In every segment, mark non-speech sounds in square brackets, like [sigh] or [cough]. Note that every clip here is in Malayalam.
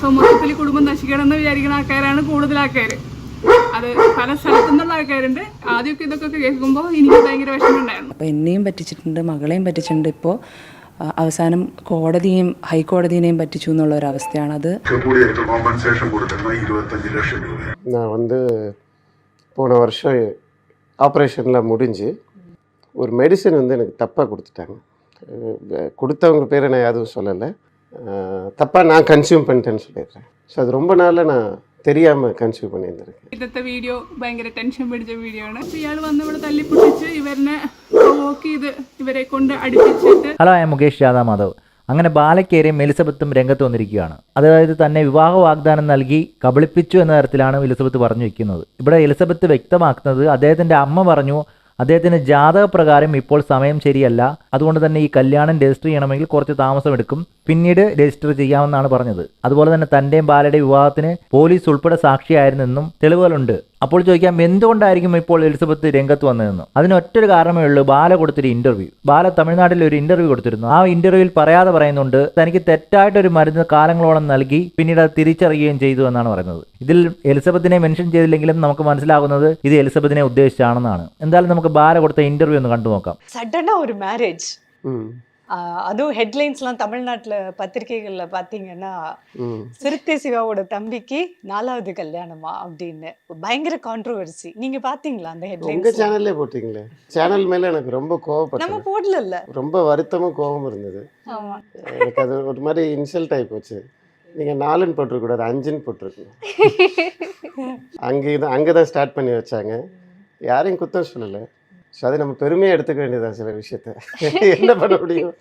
സമൂഹത്തിൽ കുടുംബം നശിക്കണമെന്ന് വിചാരിക്കുന്ന ആൾക്കാരാണ് കൂടുതൽ ആൾക്കാർ അത് പല സ്ഥലത്തു നിന്നുള്ള ആൾക്കാരുണ്ട് ആദ്യമൊക്കെ ഇതൊക്കെ കേൾക്കുമ്പോൾ എനിക്ക് ഭയങ്കര വിഷമമുണ്ടായിരുന്നു അപ്പോൾ എന്നെയും പറ്റിച്ചിട്ടുണ്ട് മകളെയും പറ്റിച്ചിട്ടുണ്ട് ഇപ്പോൾ അവസാനം കോടതിയെയും ഹൈക്കോടതിയെയും പറ്റിച്ചു എന്നുള്ള ഒരു അവസ്ഥയാണ് അത് கூடியிருக்க காம்பன்சேஷன் கொடுத்தோம்னா இருபத்தஞ்சு லட்சம் ரூபாய் நான் வந்து போன வருஷம் ஆப்ரேஷனில் முடிஞ்சு ஒரு மெடிசன் வந்து எனக்கு தப்பாக கொடுத்துட்டாங்க அஹ் கொடுத்தவங்க பேரை நான் எதுவும் சொல்லலை தப்பாக நான் கன்சியூம் பண்ணிட்டேன்னு சொல்லிடுறேன் ஸோ அது ரொம்ப நாளாக நான் தெரியாமல் கன்சியூம் பண்ணியிருந்திருக்கேன் ഇന്നത്തെ വീഡിയോ ഭയങ്കര ടെൻഷൻ പിടിച്ച വീഡിയോ ആണ് ഇയാൾ വന്ന് ഇവിടെ തല്ലിപ്പൊട്ടിച്ച് ഇവരിനെ പ്രൊവോക്ക് ചെയ്ത് ഇവരെ കൊണ്ട് അടുപ്പിച്ചിട്ട് ഹലോ ഐ മുകേഷ് രാധാ മാധവ് അങ്ങനെ ബാലക്കേരെയും എലിസബത്തും രംഗത്ത് വന്നിരിക്കുകയാണ് അതായത് തന്നെ വിവാഹ വാഗ്ദാനം നൽകി കബളിപ്പിച്ചു എന്ന തരത്തിലാണ് എലിസബത്ത് പറഞ്ഞു വെക്കുന്നത് ഇവിടെ എലിസബത്ത് വ്യക്തമാക്കുന്നത് അദ്ദേഹത്തിൻ്റെ അമ്മ പറഞ്ഞു അദ്ദേഹത്തിന് ജാതകപ്രകാരം ഇപ്പോൾ സമയം ശരിയല്ല അതുകൊണ്ട് തന്നെ ഈ കല്യാണം രജിസ്റ്റർ ചെയ്യണമെങ്കിൽ കുറച്ച് താമസമെടുക്കും പിന്നീട് രജിസ്റ്റർ ചെയ്യാമെന്നാണ് പറഞ്ഞത്. അതുപോലെ തന്നെ തന്റെയും ബാലയുടെ വിവാഹത്തിന് പോലീസ് ഉൾപ്പെടെ സാക്ഷിയായിരുന്നെന്നും തെളിവുകളുണ്ട്. അപ്പോൾ ചോദിക്കാം എന്തുകൊണ്ടായിരിക്കും ഇപ്പോൾ എലിസബത്ത് രംഗത്ത് വന്നതെന്ന്? അതിനൊറ്റൊരു കാരണമേ ഉള്ളൂ ബാല കൊടുത്തൊരു ഇന്റർവ്യൂ ബാല തമിഴ്നാട്ടിൽ ഒരു ഇന്റർവ്യൂ കൊടുത്തിരുന്നു. ആ ഇന്റർവ്യൂവിൽ പറയാതെ പറയുന്നുണ്ട് തനിക്ക് തെറ്റായിട്ടൊരു മരുന്ന് കാലങ്ങളോളം നൽകി പിന്നീട് അത് തിരിച്ചറിയുകയും ചെയ്തു എന്നാണ് പറയുന്നത്. ഇതിൽ എലിസബത്തിനെ മെൻഷൻ ചെയ്തില്ലെങ്കിലും നമുക്ക് മനസ്സിലാകുന്നത് ഇത് എലിസബത്തിനെ ഉദ്ദേശിച്ചാണെന്നാണ്. എന്തായാലും നമുക്ക് ബാല കൊടുത്ത ഇന്റർവ്യൂ ഒന്ന് കണ്ടു നോക്കാം സഡൻ ഒരു മാരേജ് அதுவும் ஹெட்லைன்ஸ்லாம் தமிழ்நாட்டில் பத்திரிகைகளில் பார்த்தீங்கன்னா சிறுத்தை சிவாவோட தம்பிக்கு நாலாவது கல்யாணமா அப்படின்னு. பயங்கர கான்ட்ரோவர்சி நீங்க பாத்தீங்களா அந்த உங்கள் ஹெட்லைன்ஸ் சேனல்லே போட்டிங்களே? சேனல் மேலே எனக்கு ரொம்ப நம்ம கோவப்பட்டது போடல ரொம்ப வருத்தமும் கோபமும் இருந்தது. ஆமா. எனக்கு அது ஒரு மாதிரி இன்சல்ட் ஆகி போச்சு. நீங்கள் நாலுன்னு போட்டிருக்கக்கூடாது அஞ்சுன்னு போட்டிருக்கணும். [laughs] அங்கே இது அங்கே தான் ஸ்டார்ட் பண்ணி வச்சாங்க. யாரையும் குத்தம் சொல்லலை. ஸோ அதை நம்ம பெருமையாக எடுத்துக்க வேண்டியதான் சில விஷயத்த என்ன பண்ண முடியும்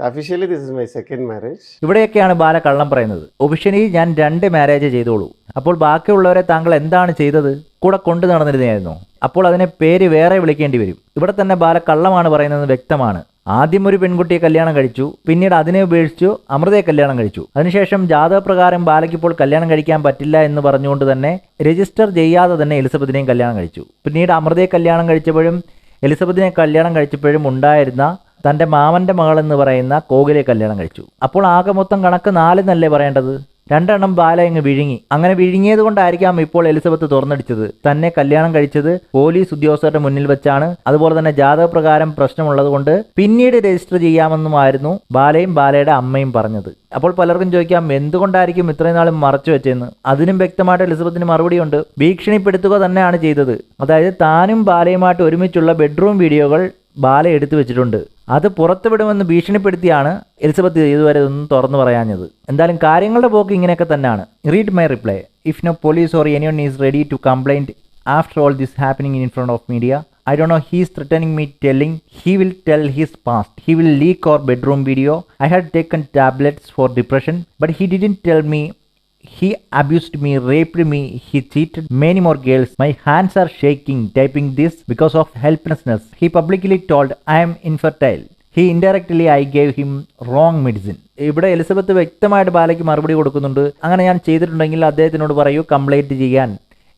officially this is my second marriage ഇവിടെയൊക്കെയാണ് Bala കള്ളം പറയുന്നത് ഒഫീഷ്യലി ഞാൻ രണ്ട് മാരേജ് ചെയ്തോളൂ അപ്പോൾ ബാക്കിയുള്ളവരെ താങ്കൾ എന്താണ് ചെയ്തത് കൂടെ കൊണ്ടു നടന്നിരുന്നായിരുന്നു അപ്പോൾ അതിനെ പേര് വേറെ വിളിക്കേണ്ടി വരും ഇവിടെ തന്നെ ബാല കള്ളമാണ് പറയുന്നത് വ്യക്തമാണ് ആദ്യം ഒരു പെൺകുട്ടിയെ കല്യാണം കഴിച്ചു പിന്നീട് അതിനെ ഉപേക്ഷിച്ചു അമൃതയെ കല്യാണം കഴിച്ചു. അതിനുശേഷം ജാതകപ്രകാരം ബാലയ്ക്കിപ്പോൾ കല്യാണം കഴിക്കാൻ പറ്റില്ല എന്ന് പറഞ്ഞുകൊണ്ട് തന്നെ രജിസ്റ്റർ ചെയ്യാതെ തന്നെ എലിസബത്തിനെയും കല്യാണം കഴിച്ചു. പിന്നീട് അമൃതയെ കല്യാണം കഴിച്ചപ്പോഴും എലിസബത്തിനെ കല്യാണം കഴിച്ചപ്പോഴും ഉണ്ടായിരുന്ന തന്റെ മാമന്റെ മകൾ എന്ന് പറയുന്ന കോകിലെ കല്യാണം കഴിച്ചു. അപ്പോൾ ആകെ മൊത്തം കണക്ക് നാലെന്നല്ലേ പറയേണ്ടത്? രണ്ടെണ്ണം ബാല ഇങ്ങ് വിഴുങ്ങി. അങ്ങനെ വിഴുങ്ങിയത് കൊണ്ടായിരിക്കാം ഇപ്പോൾ എലിസബത്ത് തുറന്നടിച്ചത്. തന്നെ കല്യാണം കഴിച്ചത് പോലീസ് ഉദ്യോഗസ്ഥരുടെ മുന്നിൽ വെച്ചാണ്. അതുപോലെ തന്നെ ജാതകപ്രകാരം പ്രശ്നമുള്ളത് കൊണ്ട് പിന്നീട് രജിസ്റ്റർ ചെയ്യാമെന്നുമായിരുന്നു ബാലയും ബാലയുടെ അമ്മയും പറഞ്ഞത്. അപ്പോൾ പലർക്കും ചോദിക്കാം എന്തുകൊണ്ടായിരിക്കും ഇത്രയും നാളും മറച്ചു വെച്ചതെന്ന് അതിനും വ്യക്തമായിട്ട് എലിസബത്തിന് മറുപടിയുണ്ട്. ഭീഷണിപ്പെടുത്തുക തന്നെയാണ് ചെയ്തത്. അതായത് താനും ബാലയുമായിട്ട് ഒരുമിച്ചുള്ള ബെഡ്റൂം വീഡിയോകൾ ബാല എടുത്തു വെച്ചിട്ടുണ്ട്. അത് പുറത്തുവിടുമെന്ന് ഭീഷണിപ്പെടുത്തിയാണ് എലിസബത്ത് ഇതുവരെ ഇതൊന്നും തുറന്നു പറയാഞ്ഞത്. എന്തായാലും കാര്യങ്ങളുടെ പോക്ക് ഇങ്ങനെയൊക്കെ തന്നെയാണ്. Read my reply if no police or anyone is ready to complaint after all this happening in front of media I do know he's threatening me telling he will tell his past he will leak or bedroom video I had taken tablets for depression but he didn't tell me he abused me, raped me, he cheated many more girls. My hands are shaking typing this because of helplessness. He publicly told I am infertile. He indirectly I gave him wrong medicine ഇവിടെ എലിസബത്ത് വ്യക്തമായിട്ട് ബാലയ്ക്ക് മറുപടി കൊടുക്കുന്നുണ്ട് അങ്ങനെ ഞാൻ ചെയ്തിട്ടുണ്ടെങ്കിൽ അദ്ദേഹത്തിനോട് പറയൂ കംപ്ലൈന്റ് ചെയ്യാൻ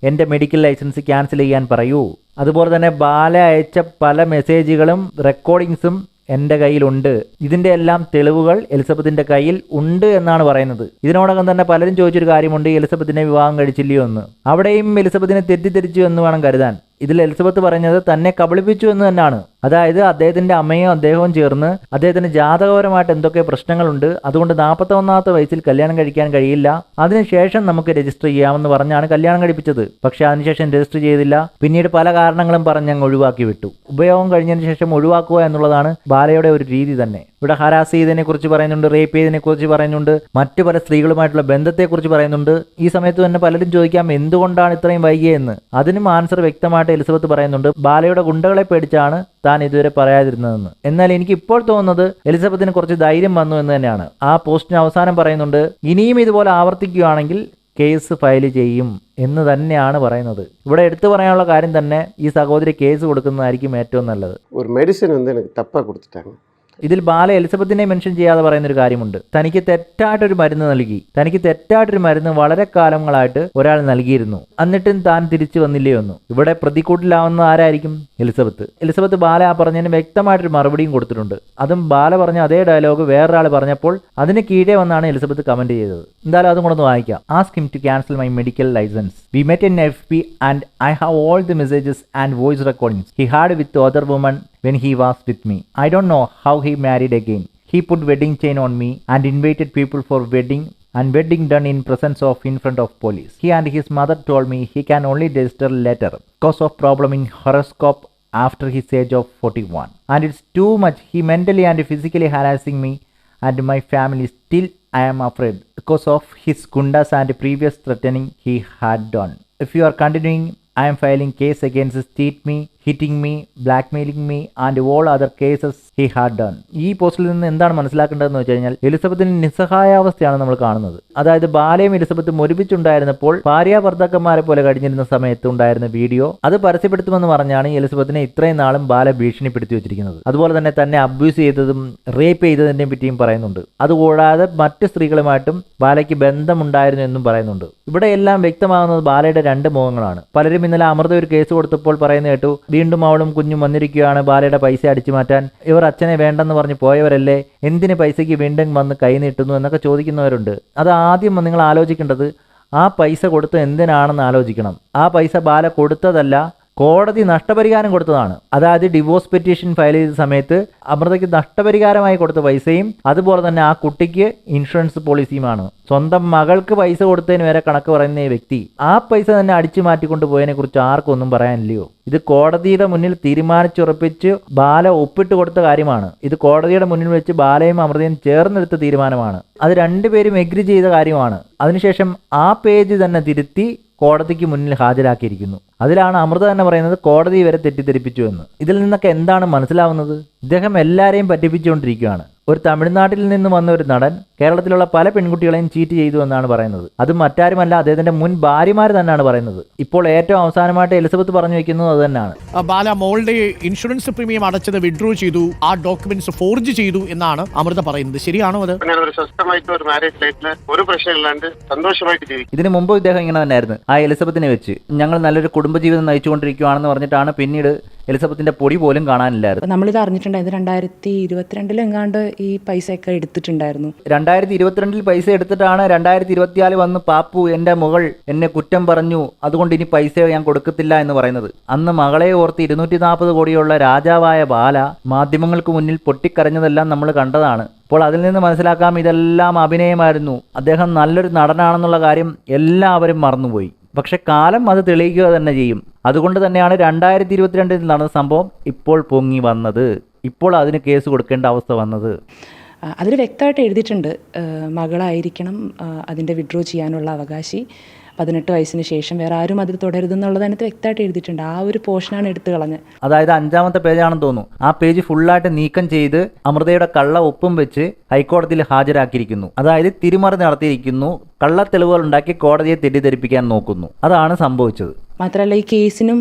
എന്റെ മെഡിക്കൽ ലൈസൻസ് ക്യാൻസൽ ചെയ്യാൻ പറയൂ അതുപോലെ തന്നെ ബാല അയച്ച പല മെസ്സേജുകളും റെക്കോർഡിങ്സും എന്റെ കയ്യിലുണ്ട്. ഇതിന്റെ എല്ലാം തെളിവുകൾ എലിസബത്തിന്റെ കയ്യിൽ ഉണ്ട് എന്നാണ് പറയുന്നത്. ഇതിനോടകം തന്നെ പലരും ചോദിച്ചൊരു കാര്യമുണ്ട് എലിസബത്തിനെ വിവാഹം കഴിച്ചില്ലയോ എന്ന്. അവിടെയും എലിസബത്തിനെ തെറ്റിദ്ധരിച്ചു എന്ന് വേണം കരുതാൻ. ഇതിൽ എലിസബത്ത് പറഞ്ഞത് തന്നെ കബളിപ്പിച്ചു എന്ന് തന്നെയാണ്. അതായത് അദ്ദേഹത്തിന്റെ അമ്മയും അദ്ദേഹവും ചേർന്ന് അദ്ദേഹത്തിന് ജാതകപരമായിട്ട് എന്തൊക്കെ പ്രശ്നങ്ങളുണ്ട് അതുകൊണ്ട് നാൽപ്പത്തി ഒന്നാമത്തെ വയസ്സിൽ കല്യാണം കഴിക്കാൻ കഴിയില്ല അതിനുശേഷം നമുക്ക് രജിസ്റ്റർ ചെയ്യാമെന്ന് പറഞ്ഞാണ് കല്യാണം കഴിപ്പിച്ചത്. പക്ഷെ അതിനുശേഷം രജിസ്റ്റർ ചെയ്തില്ല. പിന്നീട് പല കാരണങ്ങളും പറഞ്ഞ് അങ്ങ് ഒഴിവാക്കി വിട്ടു. ഉപയോഗം കഴിഞ്ഞതിന് ശേഷം ഒഴിവാക്കുക എന്നുള്ളതാണ് ബാലയുടെ ഒരു രീതി തന്നെ. ഇവിടെ ഹരാസ് ചെയ്തതിനെ കുറിച്ച് പറയുന്നുണ്ട് റേപ്പ് ചെയ്തതിനെ കുറിച്ച് പറയുന്നുണ്ട് മറ്റു പല സ്ത്രീകളുമായിട്ടുള്ള ബന്ധത്തെക്കുറിച്ച് പറയുന്നുണ്ട്. ഈ സമയത്ത് തന്നെ പലരും ചോദിക്കാം എന്തുകൊണ്ടാണ് ഇത്രയും വൈകിയെന്ന്? അതിനും ആൻസർ വ്യക്തമായിട്ട് വ്യക്തമായിട്ട് എലിസബത്ത് പറയുന്നുണ്ട് ബാലയുടെ ഗുണ്ടകളെ പേടിച്ചാണ് താൻ ഇതുവരെ പറയാതിരുന്നതെന്ന്. എന്നാൽ എനിക്ക് ഇപ്പോൾ തോന്നുന്നത് എലിസബത്തിന് കുറച്ച് ധൈര്യം വന്നു എന്ന് തന്നെയാണ്. ആ പോസ്റ്റിന് അവസാനം പറയുന്നുണ്ട് ഇനിയും ഇതുപോലെ ആവർത്തിക്കുകയാണെങ്കിൽ കേസ് ഫയൽ ചെയ്യും എന്ന് തന്നെയാണ് പറയുന്നത്. ഇവിടെ എടുത്തു പറയാനുള്ള കാര്യം തന്നെ ഈ സഹോദരി കേസ് കൊടുക്കുന്നതായിരിക്കും ഏറ്റവും നല്ലത്. ഒരു മെഡിസിൻ വന്ന് എനിക്ക് കൊടുത്തിട്ടാണ്. ഇതിൽ ബാല എലിസബത്തിനെ മെൻഷൻ ചെയ്യാതെ പറയുന്ന ഒരു കാര്യമുണ്ട്. തനിക്ക് തെറ്റായിട്ടൊരു മരുന്ന് നൽകി. തനിക്ക് തെറ്റായിട്ടൊരു മരുന്ന് വളരെ കാലങ്ങളായിട്ട് ഒരാൾ നൽകിയിരുന്നു. എന്നിട്ടും താൻ തിരിച്ചു വന്നില്ലയോന്നു ഇവിടെ പ്രതിക്കൂട്ടിലാവുന്ന ആരായിരിക്കും? എലിസബത്ത്. എലിസബത്ത് ബാല ആ പറഞ്ഞതിന് വ്യക്തമായിട്ടൊരു മറുപടിയും കൊടുത്തിട്ടുണ്ട്. അതും ബാല പറഞ്ഞ അതേ ഡയലോഗ് വേറൊരാൾ പറഞ്ഞപ്പോൾ അതിന് കീഴേ വന്നാണ് എലിസബത്ത് കമന്റ് ചെയ്തത്. എന്തായാലും അതും കൂടെ വായിക്കാം. Ask him to cancel my medical licence we met in F P and I have all the messages and voice recordings he had with other woman when he was with me. I don't know how he married again. He put wedding chain on me and invited people for wedding and wedding done in presence of in front of police. He and his mother told me he can only register later cause of problem in horoscope after his age of 41. And it's too much. He mentally and physically harassing me and my family. Still, I am afraid because of his gundas and previous threatening he had done. If you are continuing, I am filing case against State me, hitting me, blackmailing me and all other cases he had done ഈ പോസ്റ്റിൽ നിന്ന് എന്താണ് മനസ്സിലാക്കേണ്ടതെന്ന് വെച്ച് കഴിഞ്ഞാൽ എലിസബത്തിന് നിസ്സഹായാവസ്ഥയാണ് നമ്മൾ കാണുന്നത്. അതായത് ബാലയും എലിസബത്തും ഒരുമിച്ചുണ്ടായിരുന്നപ്പോൾ ഭാര്യ ഭർത്താക്കന്മാരെ പോലെ കഴിഞ്ഞിരുന്ന സമയത്ത് ഉണ്ടായിരുന്ന വീഡിയോ അത് പരസ്യപ്പെടുത്തുമെന്ന് പറഞ്ഞാണ് എലിസബത്തിനെ ഇത്രയും നാളും ബാല ഭീഷണിപ്പെടുത്തി വെച്ചിരിക്കുന്നത്. അതുപോലെ തന്നെ തന്നെ അബ്യൂസ് ചെയ്തതും റേപ്പ് ചെയ്തതിനെ പറ്റിയും പറയുന്നുണ്ട്. അതുകൂടാതെ മറ്റ് സ്ത്രീകളുമായിട്ടും ബാലയ്ക്ക് ബന്ധമുണ്ടായിരുന്നു എന്നും പറയുന്നുണ്ട്. ഇവിടെ എല്ലാം വ്യക്തമാകുന്നത് ബാലയുടെ രണ്ട് മുഖങ്ങളാണ്. പലരും ഇന്നലെ അമൃത ഒരു കേസ് കൊടുത്തപ്പോൾ പറയുന്ന കേട്ടു വീണ്ടും അവളും കുഞ്ഞും വന്നിരിക്കുകയാണ്. ബാലയുടെ പൈസ അടിച്ചു മാറ്റാൻ. ഇവർ അച്ഛനെ വേണ്ടെന്ന് പറഞ്ഞ് പോയവരല്ലേ? എന്തിന് പൈസയ്ക്ക് വീണ്ടും വന്ന് കൈ നീട്ടുന്നു എന്നൊക്കെ ചോദിക്കുന്നവരുണ്ട്. അത് ആദ്യം നിങ്ങൾ ആലോചിക്കേണ്ടത് ആ പൈസ കൊടുത്ത് എന്തിനാണെന്ന് ആലോചിക്കണം. ആ പൈസ ബാല കൊടുത്തതല്ല കോടതി നഷ്ടപരിഹാരം കൊടുത്തതാണ്. അതായത് ഡിവോഴ്സ് പെറ്റീഷൻ ഫയൽ ചെയ്ത സമയത്ത് അമൃതയ്ക്ക് നഷ്ടപരിഹാരമായി കൊടുത്ത പൈസയും അതുപോലെ തന്നെ ആ കുട്ടിക്ക് ഇൻഷുറൻസ് പോളിസിയുമാണ് സ്വന്തം മകൾക്ക് പൈസ കൊടുത്തതിന് വരെ കണക്ക് പറയുന്ന ഈ വ്യക്തി ആ പൈസ തന്നെ അടിച്ചു മാറ്റിക്കൊണ്ട് പോയതിനെ കുറിച്ച് ആർക്കും ഒന്നും പറയാനില്ലയോ? ഇത് കോടതിയുടെ മുന്നിൽ തീരുമാനിച്ചുറപ്പിച്ച് ബാല ഒപ്പിട്ട് കൊടുത്ത കാര്യമാണ്. ഇത് കോടതിയുടെ മുന്നിൽ വെച്ച് ബാലയും അമൃതയും ചേർന്നെടുത്ത തീരുമാനമാണ്. അത് രണ്ടുപേരും എഗ്രി ചെയ്ത കാര്യമാണ്. അതിനുശേഷം ആ പേജ് തന്നെ തിരുത്തി കോടതിക്ക് മുന്നിൽ ഹാജരാക്കിയിരിക്കുന്നു. അതിലാണ് അമൃത തന്നെ പറയുന്നത് കോടതി വരെ തെറ്റിദ്ധരിപ്പിച്ചു എന്ന്. ഇതിൽ നിന്നൊക്കെ എന്താണ് മനസ്സിലാവുന്നത്? ഇദ്ദേഹം എല്ലാവരെയും പറ്റിപ്പിച്ചുകൊണ്ടിരിക്കുകയാണ്. ഒരു തമിഴ്നാട്ടിൽ നിന്ന് വന്ന ഒരു നടൻ കേരളത്തിലുള്ള പല പെൺകുട്ടികളെയും ചീറ്റ് ചെയ്തു എന്നാണ് പറയുന്നത്. അത് മറ്റാരുമല്ല അദ്ദേഹത്തിന്റെ മുൻ ഭാര്യമാർ തന്നെയാണ് പറയുന്നത്. ഇപ്പോൾ ഏറ്റവും അവസാനമായിട്ട് എലിസബത്ത് പറഞ്ഞു വെക്കുന്നത് അത് തന്നെയാണ്. ആ, ബാല മോളുടെ ഇൻഷുറൻസ് പ്രീമിയം അടച്ചത് വിഡ്രോ ചെയ്തു ആ ഡോക്യുമെന്റ്സ് ഫോർജ് ചെയ്തു എന്നാണ് അമൃത പറയുന്നത്. ശരിയാണോ അത്? പിന്നെ ഒരു പ്രശ്നമില്ലാണ്ട് സന്തോഷമായിട്ട് ജീവിക്കും. ഇതിനു മുമ്പ് ഇദ്ദേഹം ഇങ്ങനെ തന്നെയായിരുന്നു. ആ എലിസബത്തിനെ വെച്ച് ഞങ്ങൾ നല്ലൊരു കുടുംബജീവിതം നയിച്ചുകൊണ്ടിരിക്കുകയാണെന്ന് പറഞ്ഞിട്ടാണ് പിന്നീട് എലിസബത്തിന്റെ പൊടി പോലും കാണാനില്ലായിരുന്നു. നമ്മളിത് അറിഞ്ഞിട്ടുണ്ടായത് രണ്ടായിരത്തി ഇരുപത്തിരണ്ടിലെങ്ങാണ്ട് ഈ പൈസയൊക്കെ എടുത്തിട്ടുണ്ടായിരുന്നു. രണ്ടായിരത്തി ഇരുപത്തിരണ്ടിൽ പൈസ എടുത്തിട്ടാണ് രണ്ടായിരത്തി ഇരുപത്തിനാല് വന്ന് പാപ്പു എന്റെ മകൾ എന്നെ കുറ്റം പറഞ്ഞു. അതുകൊണ്ട് ഇനി പൈസ ഞാൻ കൊടുക്കത്തില്ല എന്ന് പറയുന്നത്. അന്ന് മകളെ ഓർത്ത് ഇരുന്നൂറ്റി നാൽപ്പത് കോടിയുള്ള രാജാവായ ബാല മാധ്യമങ്ങൾക്ക് മുന്നിൽ പൊട്ടിക്കരഞ്ഞതെല്ലാം നമ്മൾ കണ്ടതാണ്. അപ്പോൾ അതിൽ നിന്ന് മനസ്സിലാക്കാം ഇതെല്ലാം അഭിനയമായിരുന്നു. അദ്ദേഹം നല്ലൊരു നടനാണെന്നുള്ള കാര്യം എല്ലാവരും മറന്നുപോയി. പക്ഷെ കാലം അത് തെളിയിക്കുക തന്നെ ചെയ്യും. അതുകൊണ്ട് തന്നെയാണ് രണ്ടായിരത്തി ഇരുപത്തിരണ്ടിൽ നടന്ന സംഭവം ഇപ്പോൾ പൊങ്ങി വന്നത്. ഇപ്പോൾ അതിന് കേസ് കൊടുക്കേണ്ട അവസ്ഥ വന്നത്. അതിൽ വ്യക്തമായിട്ട് എഴുതിയിട്ടുണ്ട്. മകളായിരിക്കണം അതിന്റെ വിഡ്രോ ചെയ്യാനുള്ള അവകാശി. പതിനെട്ട് വയസ്സിന് ശേഷം വേറെ ആരും അതിൽ തുടരുതെന്നുള്ളത് അതിനകത്ത് വ്യക്തമായിട്ട് എഴുതിയിട്ടുണ്ട്. ആ ഒരു പോർഷനാണ് എടുത്തു കളഞ്ഞത് അതായത് അഞ്ചാമത്തെ പേജാണെന്ന് തോന്നുന്നു. ആ പേജ് ഫുള്ളായിട്ട് നീക്കം ചെയ്ത് അമൃതയുടെ കള്ള ഒപ്പും വെച്ച് ഹൈക്കോടതിയിൽ ഹാജരാക്കിയിരിക്കുന്നു. അതായത് തിരിമറി നടത്തിയിരിക്കുന്നു. കള്ള തെളിവുകൾ ഉണ്ടാക്കി കോടതിയെ തെറ്റിദ്ധരിപ്പിക്കാൻ നോക്കുന്നു. അതാണ് സംഭവിച്ചത്. മാത്രമല്ല ഈ കേസിനും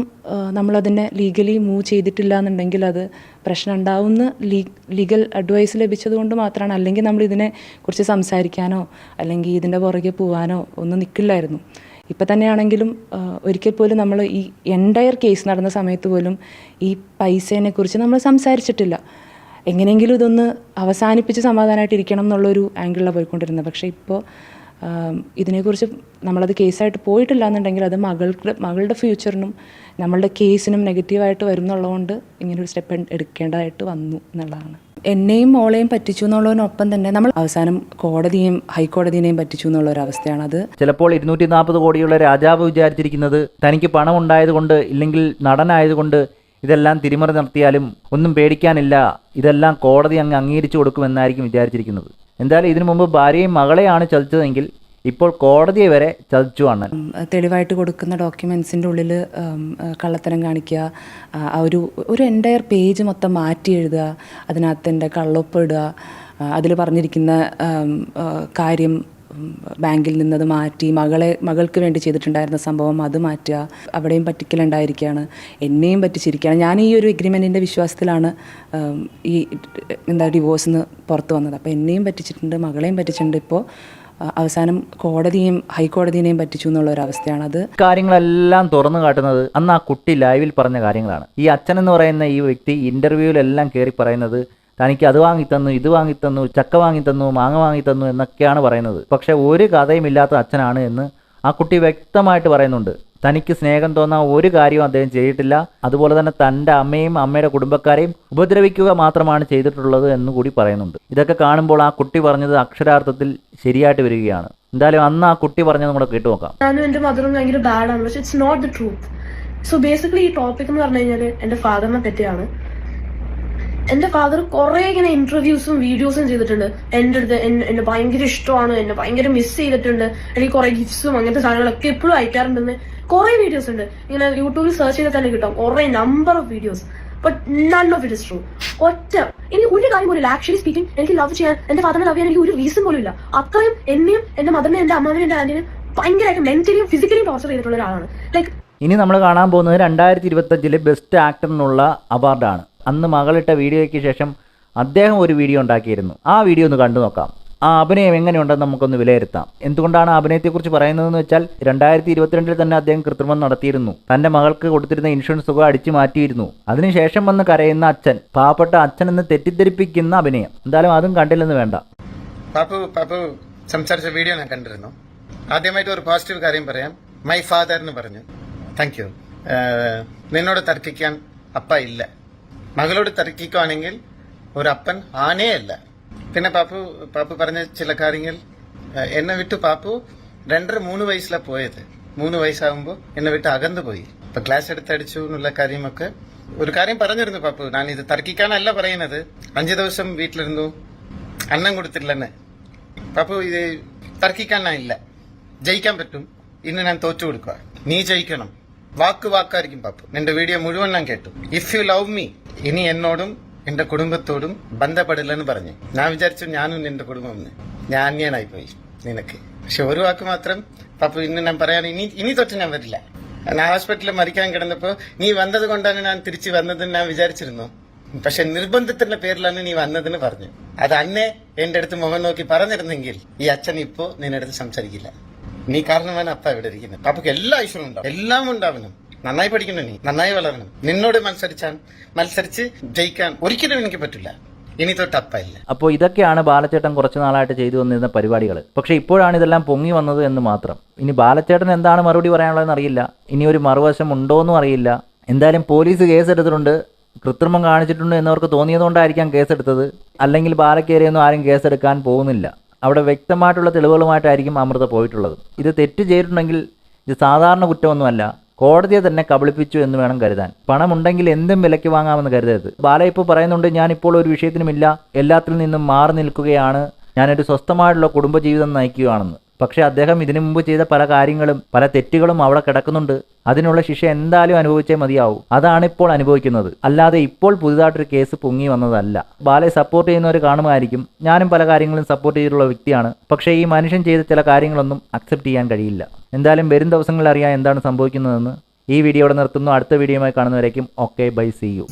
നമ്മളതിനെ ലീഗലി മൂവ് ചെയ്തിട്ടില്ല എന്നുണ്ടെങ്കിൽ അത് പ്രശ്നം ഉണ്ടാവുന്ന ലീഗൽ അഡ്വൈസ് ലഭിച്ചത് കൊണ്ട് മാത്രമാണ്. അല്ലെങ്കിൽ നമ്മൾ ഇതിനെ കുറിച്ച് സംസാരിക്കാനോ അല്ലെങ്കിൽ ഇതിന്റെ പുറകെ പോകാനോ ഒന്നും നിൽക്കില്ലായിരുന്നു ഇപ്പം തന്നെയാണെങ്കിലും ഒരിക്കൽ പോലും നമ്മൾ ഈ എന്റയർ കേസ് നടന്ന സമയത്ത് പോലും ഈ പൈസേനെ കുറിച്ച് നമ്മൾ സംസാരിച്ചിട്ടില്ല. എങ്ങനെയെങ്കിലും ഇതൊന്ന് അവസാനിപ്പിച്ച് സമാധാനമായിട്ട് ഇരിക്കണം എന്നുള്ളൊരു ആംഗിളിലാണ് പോയിക്കൊണ്ടിരുന്നത്. പക്ഷേ ഇപ്പോൾ ഇതിനെക്കുറിച്ച് നമ്മളത് കേസായിട്ട് പോയിട്ടില്ല എന്നുണ്ടെങ്കിൽ അത് മകൾക്ക് മകളുടെ ഫ്യൂച്ചറിനും നമ്മളുടെ കേസിനും നെഗറ്റീവായിട്ട് വരുന്നുള്ളതുകൊണ്ട് ഇങ്ങനൊരു സ്റ്റെപ്പ് എടുക്കേണ്ടതായിട്ട് വന്നു എന്നുള്ളതാണ്. എന്നെയും മോളെയും പറ്റിച്ചു എന്നുള്ളതിനൊപ്പം തന്നെ നമ്മൾ അവസാനം കോടതിയും ഹൈക്കോടതിയെയും പറ്റിച്ചു എന്നുള്ള ഒരു അവസ്ഥയാണ് അത് ചിലപ്പോൾ ഇരുന്നൂറ്റി നാൽപ്പത് കോടിയുള്ള രാജാവ് വിചാരിച്ചിരിക്കുന്നത് തനിക്ക് പണം ഉണ്ടായതുകൊണ്ട് ഇല്ലെങ്കിൽ നടനായതുകൊണ്ട് ഇതെല്ലാം തിരിമറി നടത്തിയാലും ഒന്നും പേടിക്കാനില്ല. ഇതെല്ലാം കോടതി അങ്ങ് അംഗീകരിച്ചു കൊടുക്കുമെന്നായിരിക്കും വിചാരിച്ചിരിക്കുന്നത്. എന്തായാലും ഇതിനു മുമ്പ് ഭാര്യയും മകളെയാണ് ചതിച്ചതെങ്കിൽ ഇപ്പോൾ കോടതിയെ വരെ ചതിച്ചു ആണ് തെളിവായിട്ട് കൊടുക്കുന്ന ഡോക്യുമെൻസിന്റെ ഉള്ളിൽ കള്ളത്തരം കാണിക്കുക ആ, ഒരു ഒരു എന്റയർ പേജ് മൊത്തം മാറ്റി എഴുതുക അതിനകത്ത് എന്റെ കള്ളൊപ്പ് ഇടുക അതിൽ പറഞ്ഞിരിക്കുന്ന കാര്യം ബാങ്കിൽ നിന്നത് മാറ്റി മകളെ മകൾക്ക് വേണ്ടി ചെയ്തിട്ടുണ്ടായിരുന്ന സംഭവം അത് മാറ്റുക അവിടെയും പറ്റിക്കലുണ്ടായിരിക്കുകയാണ്. എന്നെയും പറ്റിച്ചിരിക്കുകയാണ്. ഞാൻ ഈ ഒരു എഗ്രിമെന്റിന്റെ വിശ്വാസത്തിലാണ് ഈ എന്താ ഡിവോഴ്സ് നിന്ന് പുറത്ത് വന്നത്. അപ്പോൾ എന്നെയും പറ്റിച്ചിട്ടുണ്ട് മകളെയും പറ്റിച്ചിട്ടുണ്ട്. ഇപ്പോൾ അവസാനം കോടതിയും ഹൈക്കോടതിയെയും പറ്റിച്ചു എന്നുള്ള ഒരു അവസ്ഥയാണ് അത്. കാര്യങ്ങളെല്ലാം തുറന്നു കാട്ടുന്നത് അന്ന് ആ കുട്ടി ലൈവിൽ പറഞ്ഞ കാര്യങ്ങളാണ്. ഈ അച്ഛൻ എന്ന് പറയുന്ന ഈ വ്യക്തി ഇന്റർവ്യൂവിലെല്ലാം കയറി പറയുന്നത് തനിക്ക് അത് വാങ്ങിത്തന്നു ഇത് വാങ്ങിത്തന്നു ചക്ക വാങ്ങിത്തന്നു മാങ്ങ വാങ്ങിത്തന്നു എന്നൊക്കെയാണ് പറയുന്നത്. പക്ഷെ ഒരു കഥയും ഇല്ലാത്ത അച്ഛനാണ് എന്ന് ആ കുട്ടി വ്യക്തമായിട്ട് പറയുന്നുണ്ട്. തനിക്ക് സ്നേഹം തോന്നാൻ ഒരു കാര്യവും അദ്ദേഹം ചെയ്തിട്ടില്ല. അതുപോലെ തന്നെ തന്റെ അമ്മയും അമ്മയുടെ കുടുംബക്കാരെയും ഉപദ്രവിക്കുക മാത്രമാണ് ചെയ്തിട്ടുള്ളത് എന്ന് കൂടി പറയുന്നുണ്ട്. ഇതൊക്കെ കാണുമ്പോൾ ആ കുട്ടി പറഞ്ഞത് അക്ഷരാർത്ഥത്തിൽ ശരിയായിട്ട് വരികയാണ്. എന്തായാലും അന്ന് ആ കുട്ടി പറഞ്ഞത് കൂടെ കേട്ടു നോക്കാം. ഞാനും എന്റെ മദറും ഭയങ്കര ബാഡാണ് പക്ഷെ it's not the truth so basically ഈ ടോപ്പിക് എന്ന് പറഞ്ഞു കഴിഞ്ഞാൽ എന്റെ ഫാദറിനെ പറ്റിയാണ്. എന്റെ ഫാദർ കുറെ ഇങ്ങനെ ഇന്റർവ്യൂസും വീഡിയോസും ചെയ്തിട്ടുണ്ട്. എന്റെ അടുത്ത് എന്നെ ഭയങ്കര ഇഷ്ടമാണ്. എന്നെ ഭയങ്കര മിസ് ചെയ്തിട്ടുണ്ട്. എനിക്ക് കുറെ ഗിഫ്റ്റ്സും അങ്ങനത്തെ സാധനങ്ങളൊക്കെ എപ്പോഴും അയക്കാറുണ്ടെന്ന് കുറെ വീഡിയോസ് ഉണ്ട്. ഇങ്ങനെ യൂട്യൂബിൽ സെർച്ച് ചെയ്താൽ തന്നെ കിട്ടും. കുറെ നമ്പർ ഓഫ് വീഡിയോസ് ട്രൂ ഒറ്റ. ഇനി ഒരു കാര്യം പോലും ആക്ച്വലി സ്പീക്കിംഗ് എനിക്ക് ലവ് ചെയ്യാൻ എന്റെ ഫാദറിനെ ലവ് ചെയ്യാൻ എനിക്ക് ഒരു റീസൺ പോലും ഇല്ല. അത്രയും എന്നെയും എന്റെ മദറിനെ എന്റെ അമ്മാവിനെ എന്റെ ആന്റിനെ ഭയങ്കരമായിട്ട് മെന്റലിയും ഫിസിക്കലിയും ടോർച്ചർ ചെയ്തിട്ടുള്ള ഒരാളാണ്. ലൈക്ക് ഇനി നമ്മൾ കാണാൻ പോകുന്നത് രണ്ടായിരത്തി ഇരുപത്തഞ്ചിലെ ബെസ്റ്റ് ആക്ടറിനുള്ള അവാർഡാണ് അന്ന് മകളിട്ട വീഡിയോയ്ക്ക് ശേഷം അദ്ദേഹം ഒരു വീഡിയോ ഉണ്ടാക്കിയിരുന്നു. ആ വീഡിയോ ഒന്ന് കണ്ടു നോക്കാം. ആ അഭിനയം എങ്ങനെയുണ്ടെന്ന് നമുക്കൊന്ന് വിലയിരുത്താം. എന്തുകൊണ്ടാണ് അഭിനയത്തെക്കുറിച്ച് പറയുന്നതെന്ന് വെച്ചാൽ രണ്ടായിരത്തി ഇരുപത്തിരണ്ടിൽ തന്നെ അദ്ദേഹം കൃത്രിമം നടത്തിയിരുന്നു. തന്റെ മകൾക്ക് കൊടുത്തിരുന്ന ഇൻഷുറൻസ് തുക അടിച്ചു മാറ്റിയിരുന്നു. അതിനുശേഷം വന്ന് കരയുന്ന അച്ഛൻ പാവപ്പെട്ട അച്ഛൻ എന്ന് തെറ്റിദ്ധരിപ്പിക്കുന്ന അഭിനയം. എന്തായാലും അതും കണ്ടില്ലെന്ന് വേണ്ട. പാപ്പു പാപ്പു സംസാരിച്ച വീഡിയോ ഞാൻ കണ്ടിരുന്നു. ആദ്യമായിട്ട് ഒരു പോസിറ്റീവ് കാര്യം പറയാം. മൈ ഫാദർ എന്ന് പറഞ്ഞു. താങ്ക് യു നിന്നോട് തർക്കിക്കാൻ അപ്പ ഇല്ല. മകളോട് തർക്കിക്കുവാണെങ്കിൽ ഒരു അപ്പൻ ആനേ അല്ല പിന്നെ പാപ്പു പാപ്പു പറഞ്ഞ ചില കാര്യങ്ങൾ എന്നെ വിട്ട് പാപ്പു രണ്ടര മൂന്ന് വയസ്സിലാ പോയത്. മൂന്ന് വയസ്സാകുമ്പോൾ എന്നെ വിട്ട് അകന്നു പോയി. ഇപ്പൊ ക്ലാസ് എടുത്തടിച്ചു എന്നുള്ള കാര്യമൊക്കെ ഒരു കാര്യം പറഞ്ഞിരുന്നു പാപ്പു. ഞാൻ ഇത് തർക്കിക്കാനല്ല പറയുന്നത്. അഞ്ചു ദിവസം വീട്ടിലിരുന്നു. അന്നം കൊടുത്തില്ലെന്ന്. പാപ്പു ഇത് തർക്കിക്കാനില്ല ജയിക്കാൻ പറ്റും. ഇന്ന് ഞാൻ തോറ്റു കൊടുക്കുക നീ ജയിക്കണം. വാക്ക് വാക്കായിരിക്കും പാപ്പു. നിന്റെ വീഡിയോ മുഴുവൻ ഞാൻ കേട്ടു. ഇഫ് യു ലവ് മീ ഇനി എന്നോടും എന്റെ കുടുംബത്തോടും ബന്ധപ്പെടില്ലെന്ന് പറഞ്ഞു. ഞാൻ വിചാരിച്ചു ഞാനും എന്റെ കുടുംബം. ഞാൻ പോയി നിനക്ക്. പക്ഷെ ഒരു വാക്ക് മാത്രം പപ്പു ഇന്ന് ഞാൻ പറയാൻ ഇനി ഇനി തൊട്ട് ഞാൻ വരില്ല. ഞാൻ ഹോസ്പിറ്റലിൽ മരിക്കാൻ കിടന്നപ്പോ നീ വന്നത് കൊണ്ടാണ് ഞാൻ തിരിച്ചു വന്നതെന്ന് ഞാൻ വിചാരിച്ചിരുന്നു. പക്ഷെ നിർബന്ധത്തിന്റെ പേരിലാണ് നീ വന്നതെന്ന് പറഞ്ഞു. അത് അന്നെ എന്റെ അടുത്ത് മുഖം നോക്കി പറഞ്ഞിരുന്നെങ്കിൽ ഈ അച്ഛൻ ഇപ്പോ നിന്റെ അടുത്ത് സംസാരിക്കില്ല. നീ കാരണമാണ് അപ്പ ഇവിടെ ഇരിക്കുന്നത്. അപ്പൊക്ക് എല്ലാ ഐശ്വര്യം ഉണ്ടാവും. എല്ലാം ഉണ്ടാവണം. നന്നായി പഠിക്കണം നീ നന്നായി വളരണം. നിന്നോട് മത്സരിച്ചാൽ മത്സരിച്ച് ജയിക്കാൻ ഒരിക്കലും എനിക്ക് പറ്റില്ല. ഇനി തൊട്ടപ്പല്ല അപ്പോൾ ഇതൊക്കെയാണ് ബാലച്ചേട്ടൻ കുറച്ച് നാളായിട്ട് ചെയ്തു വന്നിരുന്ന പരിപാടികൾ പക്ഷേ ഇപ്പോഴാണ് ഇതെല്ലാം പൊങ്ങി വന്നത് എന്ന് മാത്രം. ഇനി ബാലച്ചേട്ടൻ എന്താണ് മറുപടി പറയാനുള്ളതെന്ന് അറിയില്ല. ഇനി ഒരു മറുവശം ഉണ്ടോയെന്നും അറിയില്ല. എന്തായാലും പോലീസ് കേസെടുത്തിട്ടുണ്ട്. കൃത്രിമം കാണിച്ചിട്ടുണ്ട് എന്നവർക്ക് തോന്നിയതുകൊണ്ടായിരിക്കാം കേസെടുത്തത്. അല്ലെങ്കിൽ ബാലക്കേരിയൊന്നും ആരും കേസെടുക്കാൻ പോകുന്നില്ല. അവിടെ വ്യക്തമായിട്ടുള്ള തെളിവുകളുമായിട്ടായിരിക്കും അമൃത പോയിട്ടുള്ളത്. ഇത് തെറ്റ് ചെയ്തിട്ടുണ്ടെങ്കിൽ ഇത് സാധാരണ കുറ്റമൊന്നുമല്ല. കോടതിയെ തന്നെ കബളിപ്പിച്ചു എന്ന് വേണം കരുതാൻ. പണമുണ്ടെങ്കിൽ എന്തും വിലയ്ക്ക് വാങ്ങാമെന്ന് കരുതരുത്. ബാല ഇപ്പോൾ പറയുന്നുണ്ട് ഞാനിപ്പോൾ ഒരു വിഷയത്തിനുമില്ല. എല്ലാത്തിൽ നിന്നും മാറി നിൽക്കുകയാണ്. ഞാനൊരു സ്വസ്ഥമായിട്ടുള്ള കുടുംബജീവിതം നയിക്കുകയാണെന്ന്. പക്ഷേ അദ്ദേഹം ഇതിനു മുമ്പ് ചെയ്ത പല കാര്യങ്ങളും പല തെറ്റുകളും അവിടെ കിടക്കുന്നുണ്ട്. അതിനുള്ള ശിക്ഷ എന്തായാലും അനുഭവിച്ചേ മതിയാവും. അതാണ് ഇപ്പോൾ അനുഭവിക്കുന്നത്. അല്ലാതെ ഇപ്പോൾ പുതുതായിട്ടൊരു കേസ് പൊങ്ങി വന്നതല്ല. ബാലയെ സപ്പോർട്ട് ചെയ്യുന്നവർ കാണുമായിരിക്കും. ഞാനും പല കാര്യങ്ങളും സപ്പോർട്ട് ചെയ്തിട്ടുള്ള വ്യക്തിയാണ്. പക്ഷേ ഈ മനുഷ്യൻ ചെയ്ത ചില കാര്യങ്ങളൊന്നും അക്സെപ്റ്റ് ചെയ്യാൻ കഴിയില്ല. എന്തായാലും വരും ദിവസങ്ങളിൽ അറിയാൻ എന്താണ് സംഭവിക്കുന്നതെന്ന്. ഈ വീഡിയോ ഇവിടെ നിർത്തുന്നു. അടുത്ത വീഡിയോയുമായി കാണുന്നവരേക്കും ഓക്കെ ബൈ സി യു